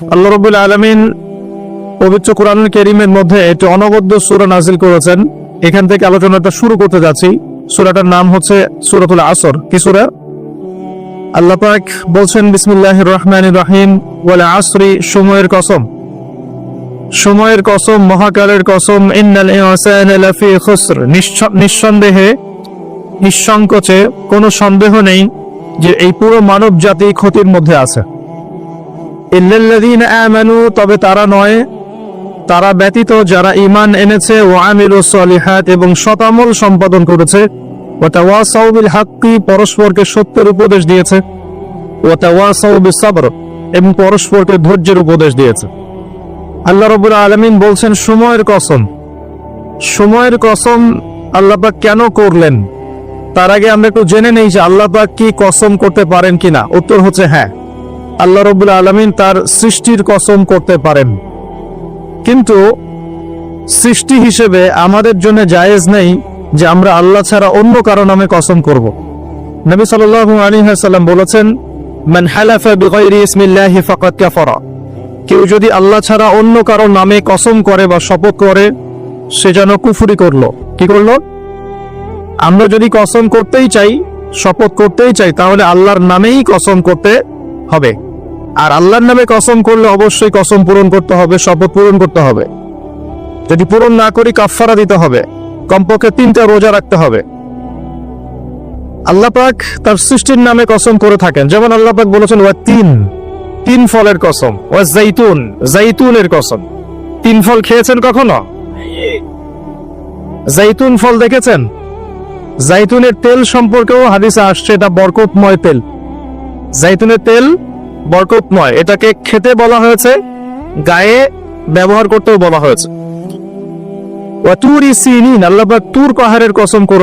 আল্লাহ রবুল আলমিন পবিত্র কোরআনুল কেরিমের মধ্যে একটি অনবদ্য সুরা নাজিল করেছেন। এখান থেকে আলোচনাটা শুরু করতে যাচ্ছি। সুরাটার নাম হচ্ছে সুরাতুল আসর। কি সুরা? আল্লাহ পাক বলছেন, বিসমিল্লাহির রহমানির রহিম। ওয়াল আসরি, সময়ের কসম। সময়ের কসম, মহাকালের কসম। ইন্নাল খুসর। নিঃসন্দেহে, নিঃসংকোচে কোনো সন্দেহ নেই যে এই পুরো মানব জাতি ক্ষতির মধ্যে আছে। ইল্লাল্লাযীনা আমানু, তবে তারা নয়। তারা ব্যতীত যারা ঈমান এনেছে, ও আমিলুস সলিহাত, এবং শতামল সম্পাদন করেছে। ওয়া তাওয়াসাউ বিল হাক্কি পরস্পরকে সত্যের উপদেশ দিয়েছে। ওয়া তাওয়াসাউ বিস সাবর এবং পরস্পরকে ধৈর্যের উপদেশ দিয়েছে। আল্লাহ রাব্বুল আলামিন বলছেন, সময়ের কসম। সময়ের কসম আল্লাহ পাক কেন করলেন? তার আগে আমরা একটু জেনে নেই যে আল্লাহ পাক কি কসম করতে পারেন কিনা। উত্তর হচ্ছে হ্যাঁ। আল্লাহ রবুল আলমিন তার সৃষ্টির কসম করতে পারেন। কিন্তু সৃষ্টি হিসেবে আমাদের জন্য জায়েজ নেই যে আমরা আল্লাহ ছাড়া অন্য কারও নামে কসম করব। নবী সাল্লাল্লাহু আলাইহি ওয়াসাল্লাম বলেছেন কেউ যদি আল্লাহ ছাড়া অন্য কারও নামে কসম করে বা শপথ করে, সে যেন কুফুরি করল। কি করল? আমরা যদি কসম করতেই চাই, শপথ করতেই চাই, তাহলে আল্লাহর নামেই কসম করতে হবে। আর আল্লাহর নামে কসম করলে অবশ্যই কসম পূরণ করতে হবে, শপথ পূরণ করতে হবে। যদি পূরণ না করি কাফফারা দিতে হবে, কমপক্ষে তিনটা রোজা রাখতে হবে। আল্লাহ পাক তার সৃষ্টির নামে কসম করে থাকেন। যেমন আল্লাহ পাক বলেছেন, ওয়া তিন তিন ফলের কসম, ওয়া জাইতুন জাইতুনের কসম। তিন ফল খেয়েছেন কখনো? জাইতুন ফল দেখেছেন? জাইতুনের তেল সম্পর্কেও হাদিসে আসছে, এটা বরকতময় তেল। জাইতুনের তেল বরকতময় এটাকে খেতে বলা হয়েছে, গায়ে ব্যবহার করতেও বলা হয়েছে। ওয়া ই সিনিন আল্লাহ তুর পাহাড়ের কসম করে।